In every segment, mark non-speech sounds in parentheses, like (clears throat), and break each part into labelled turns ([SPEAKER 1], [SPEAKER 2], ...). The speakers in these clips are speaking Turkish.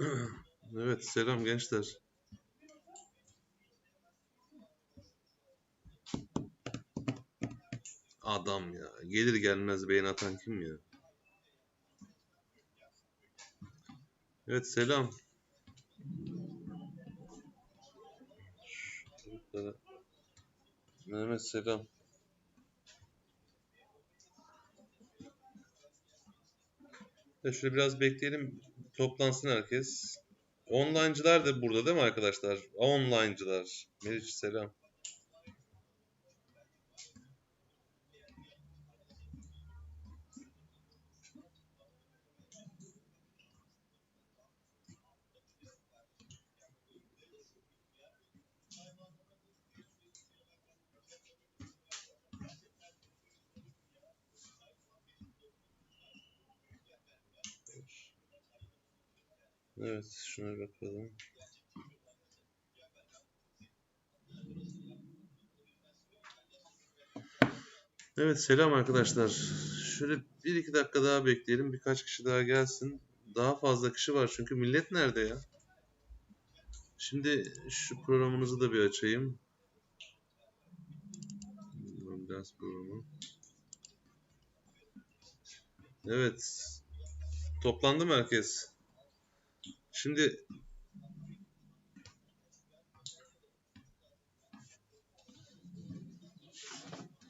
[SPEAKER 1] (clears throat) Evet, selam gençler. Adam ya. Gelir gelmez beyin atan kim ya? Evet, selam. Mehmet selam. Ya şöyle biraz bekleyelim. Toplansın herkes. Online'cılar da burada değil mi arkadaşlar? Online'cılar. Meriç selam. Evet, şuna bakalım. Evet, selam arkadaşlar. Şöyle bir iki dakika daha bekleyelim. Birkaç kişi daha gelsin. Daha fazla kişi var çünkü millet nerede ya? Şimdi şu programınızı da bir açayım. Ders programı. Evet. Toplandı mı herkes? Şimdi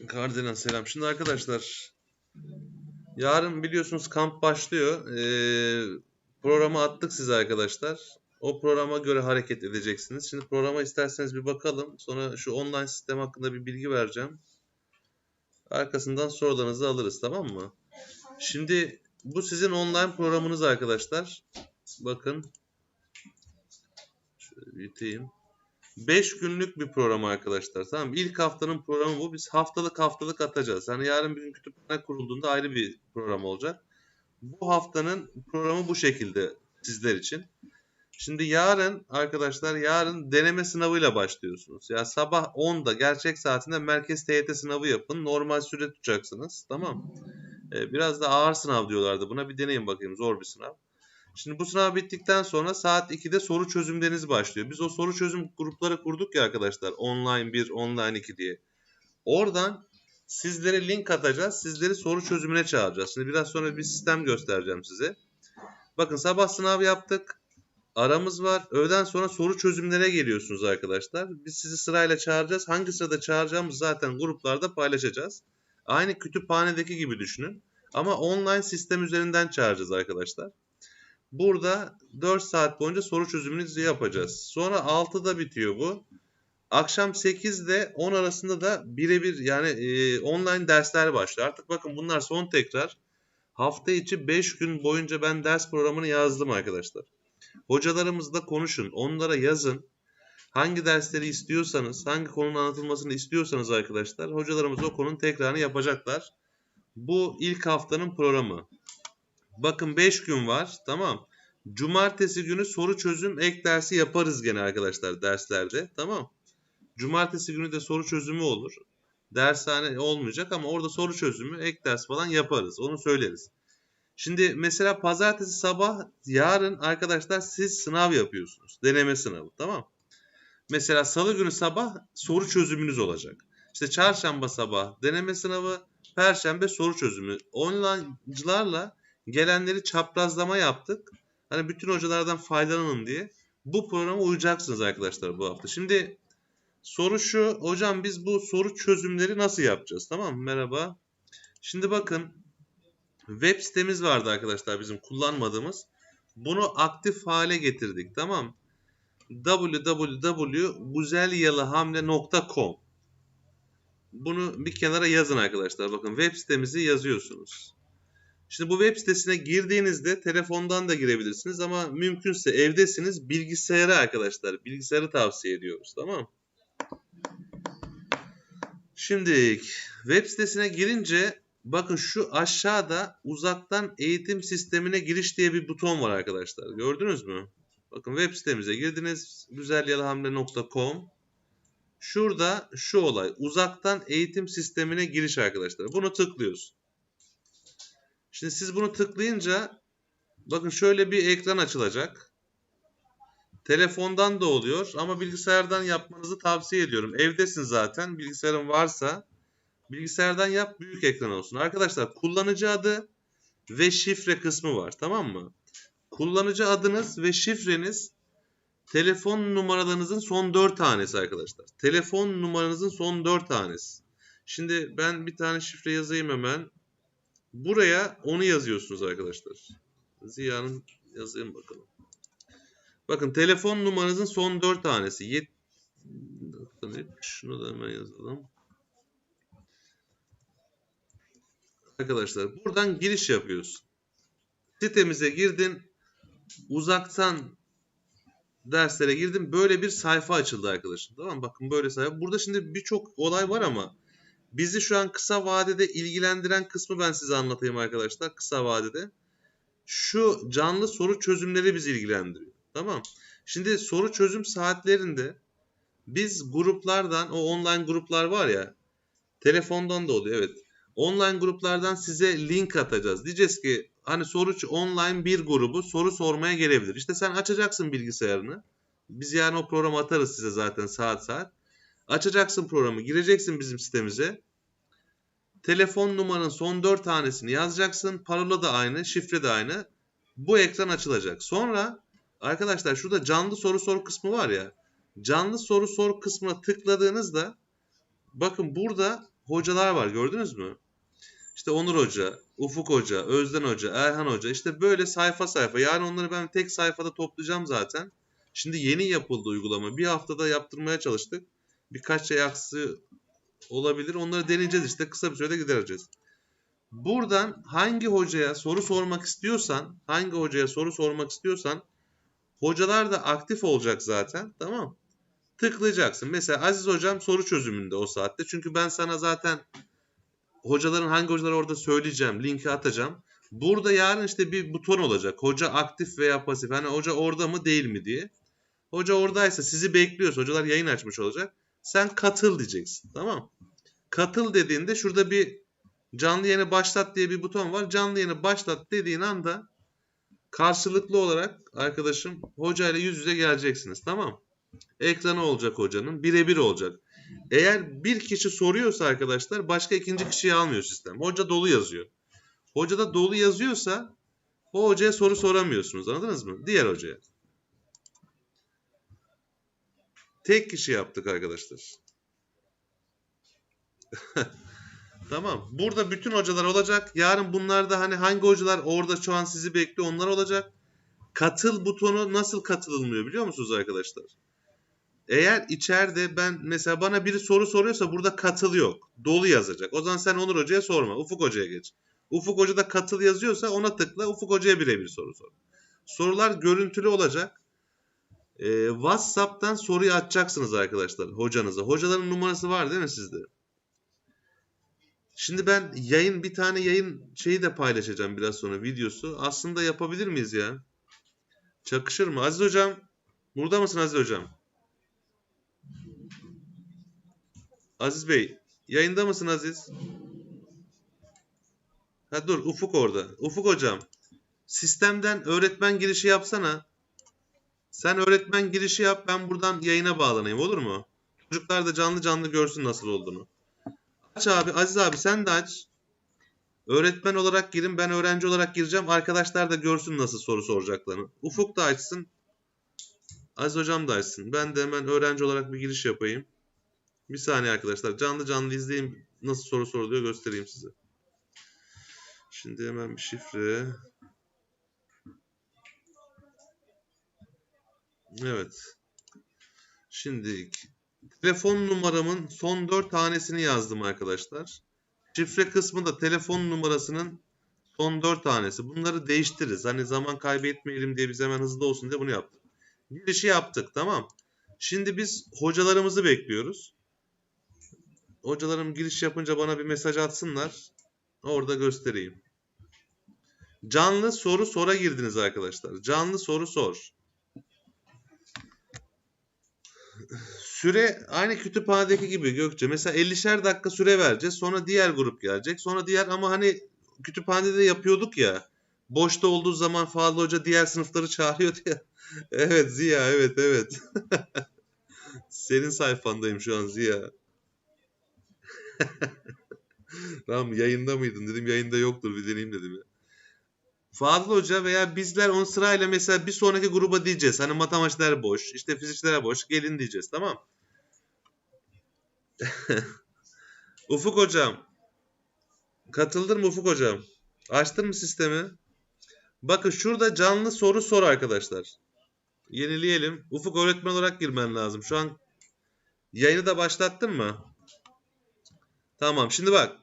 [SPEAKER 1] Kardelen selam. Şimdi arkadaşlar yarın biliyorsunuz kamp başlıyor. Ee, programı attık size arkadaşlar. O programa göre hareket edeceksiniz. Şimdi programa isterseniz bir bakalım. Sonra şu online sistem hakkında bir bilgi vereceğim. Arkasından sorularınızı alırız tamam mı? Şimdi bu sizin online programınız arkadaşlar. Bakın. Büyüteyim. 5 günlük bir program arkadaşlar. Tamam mı? İlk haftanın programı bu. Biz haftalık haftalık atacağız. Yani yarın gün kütüphane kurulduğunda ayrı bir program olacak. Bu haftanın programı bu şekilde sizler için. Şimdi yarın arkadaşlar yarın deneme sınavıyla başlıyorsunuz. Ya sabah 10'da gerçek saatinde merkez TYT sınavı yapın. Normal süre tutacaksınız. Tamam. Ee, biraz da ağır sınav diyorlardı buna. Bir deneyin bakayım. Zor bir sınav. Şimdi bu sınav bittikten sonra saat 2'de soru çözümleriniz başlıyor. Biz o soru çözüm grupları kurduk ya arkadaşlar. Online 1, online 2 diye. Oradan sizlere link atacağız. Sizleri soru çözümüne çağıracağız. Şimdi biraz sonra bir sistem göstereceğim size. Bakın sabah sınav yaptık. Aramız var. Öğleden sonra soru çözümlere geliyorsunuz arkadaşlar. Biz sizi sırayla çağıracağız. Hangi sırada çağıracağımız zaten gruplarda paylaşacağız. Aynı kütüphanedeki gibi düşünün. Ama online sistem üzerinden çağıracağız arkadaşlar. Burada 4 saat boyunca soru çözümünüzü yapacağız. Sonra 6'da bitiyor bu. Akşam 8 ile 10 arasında da birebir yani e, online dersler başlıyor. Artık bakın bunlar son tekrar. Hafta içi 5 gün boyunca ben ders programını yazdım arkadaşlar. Hocalarımızla konuşun. Onlara yazın. Hangi dersleri istiyorsanız, hangi konunun anlatılmasını istiyorsanız arkadaşlar, hocalarımız o konunun tekrarını yapacaklar. Bu ilk haftanın programı. Bakın 5 gün var. Tamam. Cumartesi günü soru çözüm ek dersi yaparız gene arkadaşlar derslerde. Tamam. Cumartesi günü de soru çözümü olur. Dershane olmayacak ama orada soru çözümü ek ders falan yaparız. Onu söyleriz. Şimdi mesela pazartesi sabah yarın arkadaşlar siz sınav yapıyorsunuz. Deneme sınavı tamam. Mesela salı günü sabah soru çözümünüz olacak. İşte çarşamba sabah deneme sınavı, perşembe soru çözümü. Online'cılarla gelenleri çaprazlama yaptık. Hani bütün hocalardan faydalanın diye. Bu programa uyacaksınız arkadaşlar bu hafta. Şimdi soru şu. Hocam biz bu soru çözümleri nasıl yapacağız? Tamam mı? Merhaba. Şimdi bakın. Web sitemiz vardı arkadaşlar bizim kullanmadığımız. Bunu aktif hale getirdik. Tamam www.güzelyalıhamle.com Bunu bir kenara yazın arkadaşlar. Bakın web sitemizi yazıyorsunuz. Şimdi bu web sitesine girdiğinizde telefondan da girebilirsiniz ama mümkünse evdesiniz bilgisayara arkadaşlar. Bilgisayarı tavsiye ediyoruz tamam Şimdi web sitesine girince bakın şu aşağıda uzaktan eğitim sistemine giriş diye bir buton var arkadaşlar. Gördünüz mü? Bakın web sitemize girdiniz. güzelyalıhamle.com Şurada şu olay. Uzaktan eğitim sistemine giriş arkadaşlar. Bunu tıklıyoruz. Şimdi siz bunu tıklayınca bakın şöyle bir ekran açılacak. Telefondan da oluyor ama bilgisayardan yapmanızı tavsiye ediyorum. Evdesin zaten. Bilgisayarın varsa bilgisayardan yap büyük ekran olsun. Arkadaşlar kullanıcı adı ve şifre kısmı var. Tamam mı? Kullanıcı adınız ve şifreniz telefon numaralarınızın son 4 tanesi arkadaşlar. Telefon numaranızın son 4 tanesi. Şimdi ben bir tane şifre yazayım hemen. Buraya onu yazıyorsunuz arkadaşlar. Ziya'nın yazayım bakalım. Bakın telefon numaranızın son 4 tanesi. Yet... Şunu da hemen yazalım. Arkadaşlar buradan giriş yapıyorsun. Sitemize girdin. Uzaktan derslere girdim. Böyle bir sayfa açıldı arkadaşım. Tamam? Bakın böyle sayfa. Burada şimdi birçok olay var ama bizi şu an kısa vadede ilgilendiren kısmı ben size anlatayım arkadaşlar. Kısa vadede. Şu canlı soru çözümleri bizi ilgilendiriyor. Tamam. Şimdi soru çözüm saatlerinde biz gruplardan o online gruplar var ya telefondan da oluyor evet. Online gruplardan size link atacağız. Diyeceğiz ki hani soru online bir grubu soru sormaya gelebilir. İşte sen açacaksın bilgisayarını. Biz yani o programı atarız size zaten saat saat. Açacaksın programı, gireceksin bizim sitemize. Telefon numaranın son 4 tanesini yazacaksın. Parola da aynı, şifre de aynı. Bu ekran açılacak. Sonra arkadaşlar şurada canlı soru sor kısmı var ya. Canlı soru sor kısmına tıkladığınızda bakın burada hocalar var gördünüz mü? İşte Onur Hoca, Ufuk Hoca, Özden Hoca, Erhan Hoca işte böyle sayfa sayfa. Yani onları ben tek sayfada toplayacağım zaten. Şimdi yeni yapıldı uygulama. Bir haftada yaptırmaya çalıştık. Birkaç şey aksi olabilir. Onları deneyeceğiz işte. Kısa bir sürede gidereceğiz. Buradan hangi hocaya soru sormak istiyorsan, hangi hocaya soru sormak istiyorsan hocalar da aktif olacak zaten. Tamam Tıklayacaksın. Mesela Aziz hocam soru çözümünde o saatte. Çünkü ben sana zaten hocaların hangi hocalar orada söyleyeceğim, linki atacağım. Burada yarın işte bir buton olacak. Hoca aktif veya pasif. Hani hoca orada mı değil mi diye. Hoca oradaysa sizi bekliyorsa hocalar yayın açmış olacak. Sen katıl diyeceksin. Tamam Katıl dediğinde şurada bir canlı yayını başlat diye bir buton var. Canlı yayını başlat dediğin anda karşılıklı olarak arkadaşım hocayla yüz yüze geleceksiniz. Tamam Ekranı olacak hocanın. Birebir olacak. Eğer bir kişi soruyorsa arkadaşlar başka ikinci kişiyi almıyor sistem. Hoca dolu yazıyor. Hocada dolu yazıyorsa o hocaya soru soramıyorsunuz. Anladınız mı? Diğer hocaya. Tek kişi yaptık arkadaşlar. (laughs) tamam. Burada bütün hocalar olacak. Yarın bunlarda hani hangi hocalar orada şu an sizi bekliyor onlar olacak. Katıl butonu nasıl katılılmıyor biliyor musunuz arkadaşlar? Eğer içeride ben mesela bana biri soru soruyorsa burada katıl yok. Dolu yazacak. O zaman sen Onur Hoca'ya sorma. Ufuk Hoca'ya geç. Ufuk Hoca da katıl yazıyorsa ona tıkla. Ufuk Hoca'ya birebir soru sor. Sorular görüntülü olacak. Ee, WhatsApp'tan soruyu açacaksınız arkadaşlar hocanıza. Hocaların numarası var değil mi sizde? Şimdi ben yayın bir tane yayın şeyi de paylaşacağım biraz sonra videosu. Aslında yapabilir miyiz ya? Çakışır mı? Aziz hocam. Burada mısın Aziz hocam? Aziz Bey, yayında mısın Aziz? Ha dur, Ufuk orada. Ufuk hocam, sistemden öğretmen girişi yapsana. Sen öğretmen girişi yap, ben buradan yayına bağlanayım olur mu? Çocuklar da canlı canlı görsün nasıl olduğunu. Aç abi, Aziz abi sen de aç. Öğretmen olarak girin, ben öğrenci olarak gireceğim. Arkadaşlar da görsün nasıl soru soracaklarını. Ufuk da açsın. Aziz hocam da açsın. Ben de hemen öğrenci olarak bir giriş yapayım. Bir saniye arkadaşlar. Canlı canlı izleyeyim. Nasıl soru soruluyor göstereyim size. Şimdi hemen bir şifre. Evet. Şimdi telefon numaramın son 4 tanesini yazdım arkadaşlar. Şifre kısmında telefon numarasının son 4 tanesi. Bunları değiştiririz. Hani zaman kaybetmeyelim diye biz hemen hızlı olsun diye bunu yaptık. Girişi yaptık tamam. Şimdi biz hocalarımızı bekliyoruz. Hocalarım giriş yapınca bana bir mesaj atsınlar. Orada göstereyim. Canlı soru sora girdiniz arkadaşlar. Canlı soru sor. Süre aynı kütüphanedeki gibi Gökçe. Mesela 50'şer dakika süre vereceğiz. Sonra diğer grup gelecek. Sonra diğer ama hani kütüphanede de yapıyorduk ya. boşta olduğu zaman Fadıl Hoca diğer sınıfları çağırıyordu ya. (laughs) evet Ziya evet evet. (laughs) Senin sayfandayım şu an Ziya. (laughs) tamam yayında mıydın dedim yayında yoktur bir deneyeyim dedim ya. Fadıl Hoca veya bizler on sırayla mesela bir sonraki gruba diyeceğiz. Hani matematikler boş, işte fizikçiler boş, gelin diyeceğiz tamam. (laughs) Ufuk Hocam. Katıldın mı Ufuk Hocam? Açtın mı sistemi? Bakın şurada canlı soru sor arkadaşlar. Yenileyelim. Ufuk öğretmen olarak girmen lazım. Şu an yayını da başlattın mı? Tamam. Şimdi bak.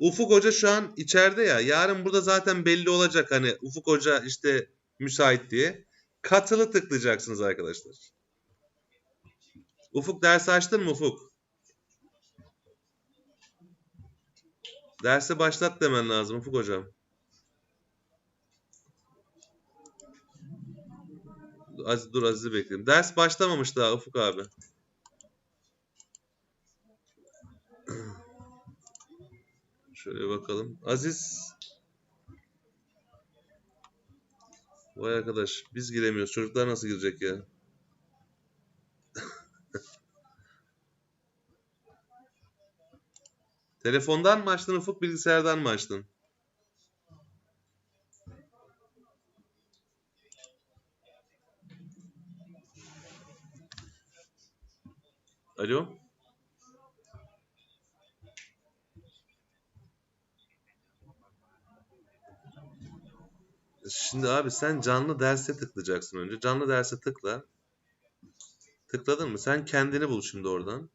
[SPEAKER 1] Ufuk Hoca şu an içeride ya. Yarın burada zaten belli olacak hani Ufuk Hoca işte müsait diye. Katılı tıklayacaksınız arkadaşlar. Ufuk ders açtın mı Ufuk? Dersi başlat demen lazım Ufuk Hocam. Az, dur Aziz'i bekleyelim. Ders başlamamış daha Ufuk abi. Şöyle bakalım. Aziz. Vay arkadaş biz giremiyoruz. Çocuklar nasıl girecek ya? (laughs) Telefondan mı açtın Ufuk bilgisayardan mı açtın? Alo? Şimdi abi sen canlı derse tıklayacaksın önce. Canlı derse tıkla. Tıkladın mı? Sen kendini bul şimdi oradan.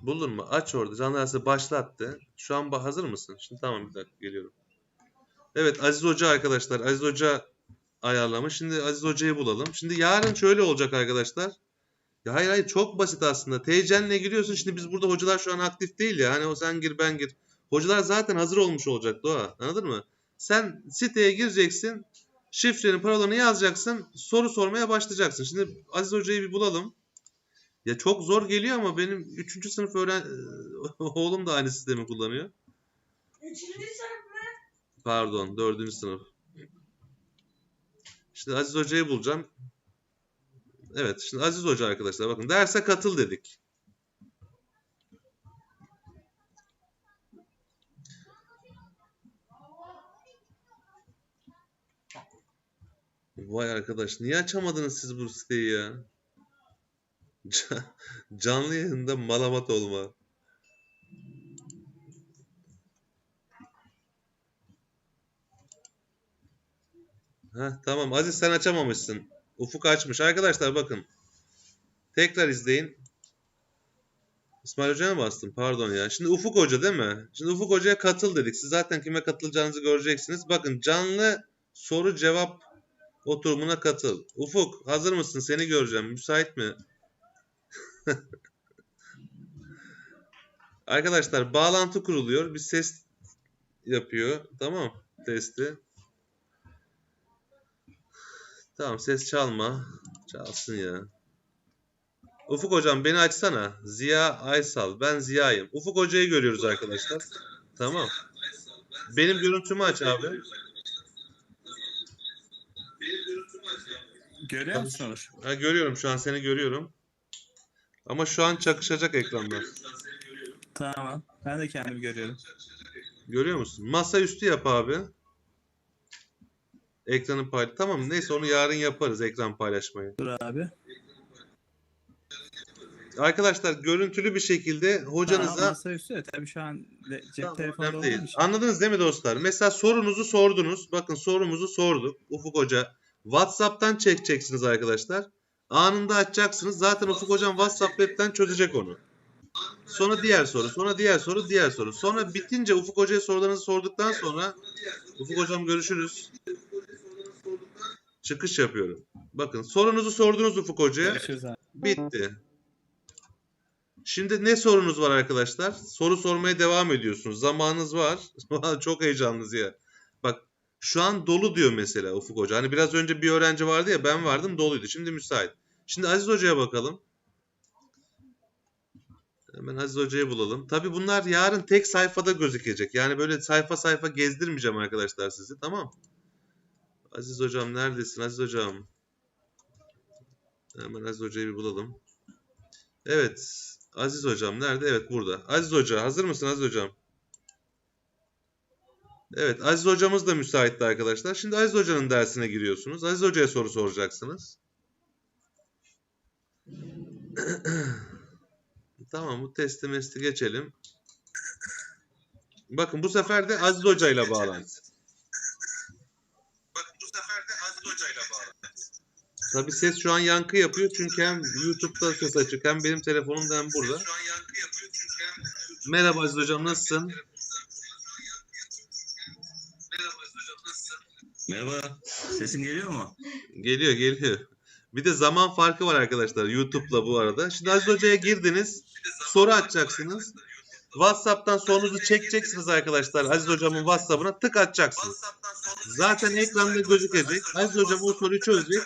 [SPEAKER 1] Buldun mu? Aç orada. Canlı derse başlattı. Şu an hazır mısın? Şimdi tamam bir dakika geliyorum. Evet Aziz Hoca arkadaşlar. Aziz Hoca ayarlamış. Şimdi Aziz Hoca'yı bulalım. Şimdi yarın şöyle olacak arkadaşlar. Ya hayır hayır çok basit aslında. TC'nle giriyorsun. Şimdi biz burada hocalar şu an aktif değil ya. Hani o sen gir ben gir. Hocalar zaten hazır olmuş olacak Doğa. Anladın mı? Sen siteye gireceksin. Şifreni, paralarını yazacaksın. Soru sormaya başlayacaksın. Şimdi Aziz Hoca'yı bir bulalım. Ya çok zor geliyor ama benim 3. sınıf öğren (laughs) oğlum da aynı sistemi kullanıyor.
[SPEAKER 2] Üçüncü sınıf mı?
[SPEAKER 1] Pardon, 4. sınıf. Şimdi Aziz Hoca'yı bulacağım. Evet, şimdi Aziz Hoca arkadaşlar bakın derse katıl dedik. Vay arkadaş, niye açamadınız siz bu siteyi ya? Ca- Canlı yayında malamat olma. Heh, tamam Aziz sen açamamışsın. Ufuk açmış. Arkadaşlar bakın. Tekrar izleyin. İsmail Hoca'ya bastım? Pardon ya. Şimdi Ufuk Hoca değil mi? Şimdi Ufuk Hoca'ya katıl dedik. Siz zaten kime katılacağınızı göreceksiniz. Bakın canlı soru cevap oturumuna katıl. Ufuk hazır mısın? Seni göreceğim. Müsait mi? (laughs) Arkadaşlar bağlantı kuruluyor. Bir ses yapıyor. Tamam. Testi. Tamam ses çalma. Çalsın ya. Ufuk hocam beni açsana. Ziya Aysal. Ben Ziya'yım. Ufuk hocayı görüyoruz arkadaşlar. Tamam. Benim görüntümü aç abi.
[SPEAKER 3] Görüyor musunuz?
[SPEAKER 1] Ha, görüyorum şu an seni görüyorum. Ama şu an çakışacak ekranlar.
[SPEAKER 3] Tamam. Ben de kendimi görüyorum.
[SPEAKER 1] Görüyor musun? Masa üstü yap abi. Ekranı paylaş. Tamam neyse onu yarın yaparız ekran paylaşmayı.
[SPEAKER 3] Dur abi.
[SPEAKER 1] Arkadaşlar görüntülü bir şekilde hocanıza
[SPEAKER 3] Tamam, masaüstü de tabii şu an cep
[SPEAKER 1] Tamam,
[SPEAKER 3] olduğum
[SPEAKER 1] değil.
[SPEAKER 3] için.
[SPEAKER 1] Anladınız değil mi dostlar? Mesela sorunuzu sordunuz. Bakın sorumuzu sorduk. Ufuk Hoca. WhatsApp'tan çekeceksiniz arkadaşlar. Anında açacaksınız. Zaten Ufuk Hocam WhatsApp web'ten çözecek onu. Sonra diğer soru, sonra diğer soru, diğer soru. Sonra bitince Ufuk Hoca'ya sorularınızı sorduktan sonra Ufuk Hocam görüşürüz. Çıkış yapıyorum. Bakın sorunuzu sordunuz Ufuk Hoca'ya. Bitti. Şimdi ne sorunuz var arkadaşlar? Soru sormaya devam ediyorsunuz. Zamanınız var. (laughs) Çok heyecanlısınız ya. Şu an dolu diyor mesela Ufuk Hoca. Hani biraz önce bir öğrenci vardı ya ben vardım doluydu. Şimdi müsait. Şimdi Aziz Hoca'ya bakalım. Hemen Aziz Hoca'yı bulalım. Tabi bunlar yarın tek sayfada gözükecek. Yani böyle sayfa sayfa gezdirmeyeceğim arkadaşlar sizi. Tamam. Aziz hocam neredesin Aziz hocam? Hemen Aziz hocayı bir bulalım. Evet. Aziz hocam nerede? Evet burada. Aziz hoca hazır mısın Aziz hocam? Evet Aziz hocamız da müsaitti arkadaşlar. Şimdi Aziz hocanın dersine giriyorsunuz. Aziz hocaya soru soracaksınız. (clears throat) tamam bu testi mesti geçelim. Bakın bu sefer de Aziz Hoca ile bağlantı. Bakın bu sefer de Aziz Hoca ile bağlantı. Tabii ses şu an yankı yapıyor çünkü hem YouTube'da ses açık hem benim telefonum da hem burada. Merhaba Aziz Hocam nasılsın?
[SPEAKER 3] Merhaba. Sesim geliyor mu?
[SPEAKER 1] Geliyor geliyor. Bir de zaman farkı var arkadaşlar YouTube'la bu arada. Şimdi Aziz Hoca'ya girdiniz. Soru açacaksınız. WhatsApp'tan sorunuzu çekeceksiniz arkadaşlar. Aziz Hocam'ın WhatsApp'ına tık atacaksınız. Zaten ekranda gözükecek. Aziz Hocam o soruyu çözecek.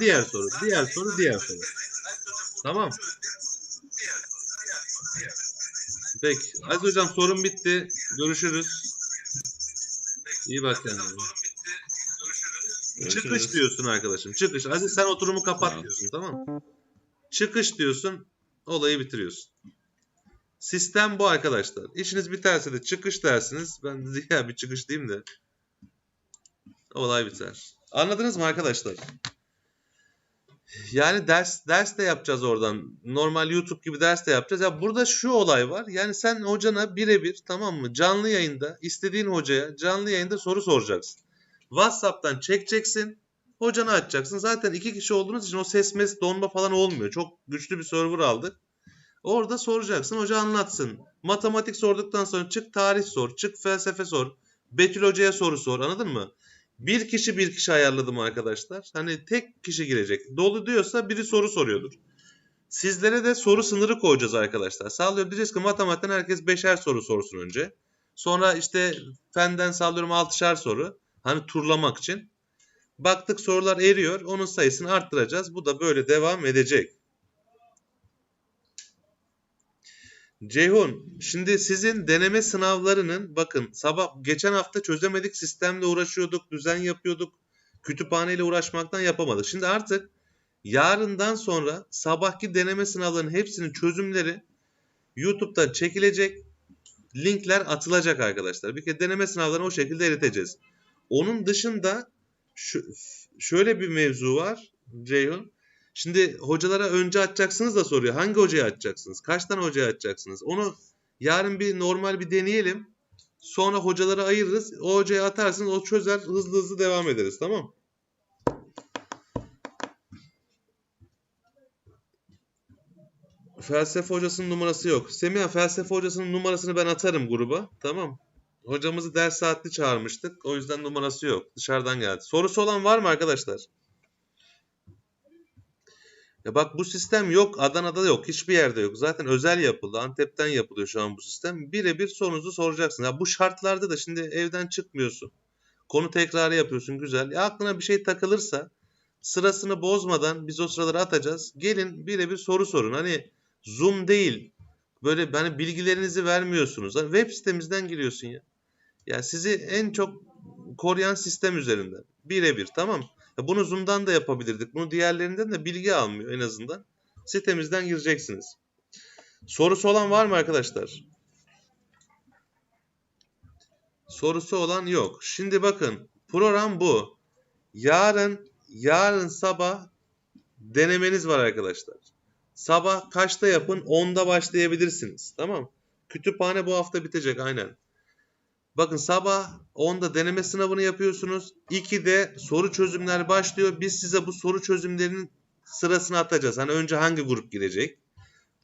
[SPEAKER 1] Diğer soru, diğer soru, diğer soru. Tamam. Peki. Aziz Hocam sorun bitti. Görüşürüz. İyi bak kendine. Çıkış
[SPEAKER 3] Görüşürüz.
[SPEAKER 1] diyorsun arkadaşım. Çıkış. Aziz sen oturumu kapat
[SPEAKER 3] Tamam.
[SPEAKER 1] diyorsun tamam mı? Çıkış diyorsun. Olayı bitiriyorsun. Sistem bu arkadaşlar. İşiniz biterse de çıkış dersiniz. Ben Ziya bir çıkış diyeyim de. Olay biter. Anladınız mı arkadaşlar? Yani ders ders de yapacağız oradan. Normal YouTube gibi ders de yapacağız. Ya burada şu olay var. Yani sen hocana birebir tamam mı? Canlı yayında istediğin hocaya canlı yayında soru soracaksın. WhatsApp'tan çekeceksin. Hocanı açacaksın. Zaten iki kişi olduğunuz için o ses mes donma falan olmuyor. Çok güçlü bir server aldık. Orada soracaksın. Hoca anlatsın. Matematik sorduktan sonra çık tarih sor. Çık felsefe sor. Betül Hoca'ya soru sor. Anladın mı? Bir kişi bir kişi ayarladım arkadaşlar. Hani tek kişi girecek. Dolu diyorsa biri soru soruyordur. Sizlere de soru sınırı koyacağız arkadaşlar. Sağlıyorum diyeceğiz ki matematikten herkes beşer soru sorsun önce. Sonra işte fenden sağlıyorum altışar soru. Hani turlamak için. Baktık sorular eriyor. Onun sayısını arttıracağız. Bu da böyle devam edecek. Ceyhun, şimdi sizin deneme sınavlarının bakın sabah geçen hafta çözemedik sistemle uğraşıyorduk, düzen yapıyorduk. Kütüphaneyle uğraşmaktan yapamadık. Şimdi artık yarından sonra sabahki deneme sınavlarının hepsinin çözümleri YouTube'dan çekilecek. Linkler atılacak arkadaşlar. Bir kere deneme sınavlarını o şekilde eriteceğiz. Onun dışında şu, şöyle bir mevzu var Ceyhun. Şimdi hocalara önce açacaksınız da soruyor. Hangi hocaya açacaksınız? Kaç tane hocaya açacaksınız? Onu yarın bir normal bir deneyelim. Sonra hocalara ayırırız. O hocaya atarsınız o çözer. Hızlı hızlı devam ederiz tamam Felsefe hocasının numarası yok. Semih felsefe hocasının numarasını ben atarım gruba. Tamam. Hocamızı ders saatli çağırmıştık. O yüzden numarası yok. Dışarıdan geldi. Sorusu olan var mı arkadaşlar? Ya bak bu sistem yok. Adana'da yok. Hiçbir yerde yok. Zaten özel yapıldı. Antep'ten yapılıyor şu an bu sistem. Birebir sorunuzu soracaksın. Ya bu şartlarda da şimdi evden çıkmıyorsun. Konu tekrarı yapıyorsun. Güzel. Ya aklına bir şey takılırsa sırasını bozmadan biz o sıraları atacağız. Gelin birebir soru sorun. Hani Zoom değil. Böyle hani bilgilerinizi vermiyorsunuz. Hani web sitemizden giriyorsun ya. Ya sizi en çok koruyan sistem üzerinden. Birebir tamam. Ya bunu Zoom'dan da yapabilirdik. Bunu diğerlerinden de bilgi almıyor en azından. Sitemizden gireceksiniz. Sorusu olan var mı arkadaşlar? Sorusu olan yok. Şimdi bakın program bu. Yarın yarın sabah denemeniz var arkadaşlar. Sabah kaçta yapın? 10'da başlayabilirsiniz. Tamam. Kütüphane bu hafta bitecek aynen. Bakın sabah 10'da deneme sınavını yapıyorsunuz. 2'de soru çözümler başlıyor. Biz size bu soru çözümlerinin sırasını atacağız. Hani önce hangi grup girecek?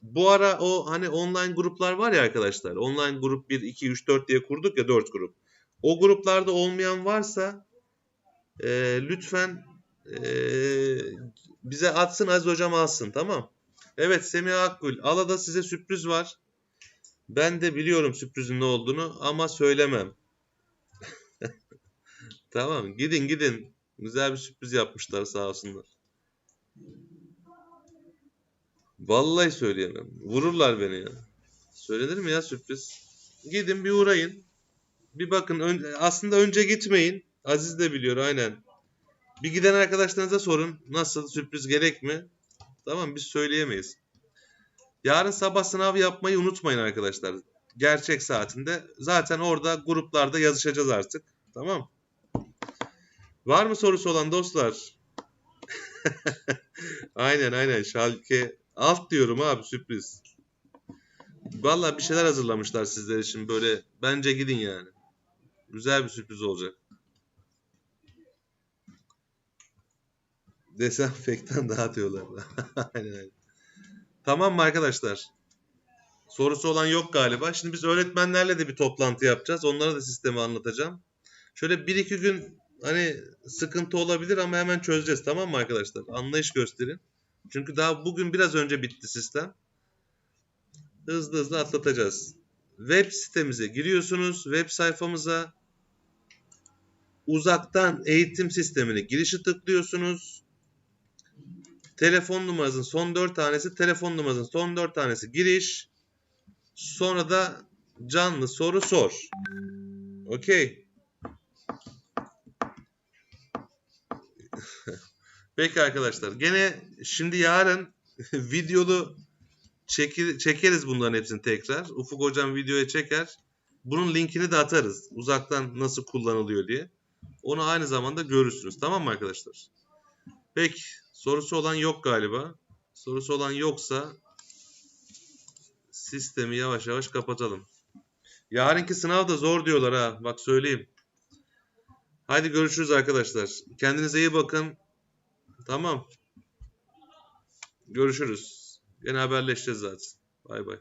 [SPEAKER 1] Bu ara o hani online gruplar var ya arkadaşlar. Online grup 1, 2, 3, 4 diye kurduk ya 4 grup. O gruplarda olmayan varsa e, lütfen e, bize atsın Aziz Hocam alsın tamam. Evet Semih Akgül. Alada size sürpriz var. Ben de biliyorum sürprizin ne olduğunu ama söylemem. (laughs) tamam gidin gidin. Güzel bir sürpriz yapmışlar sağ olsunlar. Vallahi söyleyemem. Vururlar beni ya. Söylenir mi ya sürpriz? Gidin bir uğrayın. Bir bakın. Ön- aslında önce gitmeyin. Aziz de biliyor aynen. Bir giden arkadaşlarınıza sorun. Nasıl? Sürpriz gerek mi? Tamam biz söyleyemeyiz. Yarın sabah sınav yapmayı unutmayın arkadaşlar. Gerçek saatinde. Zaten orada gruplarda yazışacağız artık. Tamam. Var mı sorusu olan dostlar? (laughs) aynen aynen. Şalke alt diyorum abi sürpriz. Vallahi bir şeyler hazırlamışlar sizler için böyle. Bence gidin yani. Güzel bir sürpriz olacak. Dezenfektan (laughs) dağıtıyorlar. aynen aynen. Tamam mı arkadaşlar? Sorusu olan yok galiba. Şimdi biz öğretmenlerle de bir toplantı yapacağız. Onlara da sistemi anlatacağım. Şöyle bir iki gün hani sıkıntı olabilir ama hemen çözeceğiz. Tamam mı arkadaşlar? Anlayış gösterin. Çünkü daha bugün biraz önce bitti sistem. Hızlı hızlı atlatacağız. Web sitemize giriyorsunuz. Web sayfamıza uzaktan eğitim sistemine girişi tıklıyorsunuz. Telefon numaranızın son 4 tanesi, telefon numaranızın son 4 tanesi giriş. Sonra da canlı soru sor. Okey. (laughs) Peki arkadaşlar. Gene şimdi yarın (laughs) videolu çeki- çekeriz bunların hepsini tekrar. Ufuk hocam videoya çeker. Bunun linkini de atarız. Uzaktan nasıl kullanılıyor diye. Onu aynı zamanda görürsünüz. Tamam mı arkadaşlar? Peki. Sorusu olan yok galiba. Sorusu olan yoksa sistemi yavaş yavaş kapatalım. Yarınki sınav da zor diyorlar ha. Bak söyleyeyim. Haydi görüşürüz arkadaşlar. Kendinize iyi bakın. Tamam. Görüşürüz. Yine haberleşeceğiz zaten. Bay bay.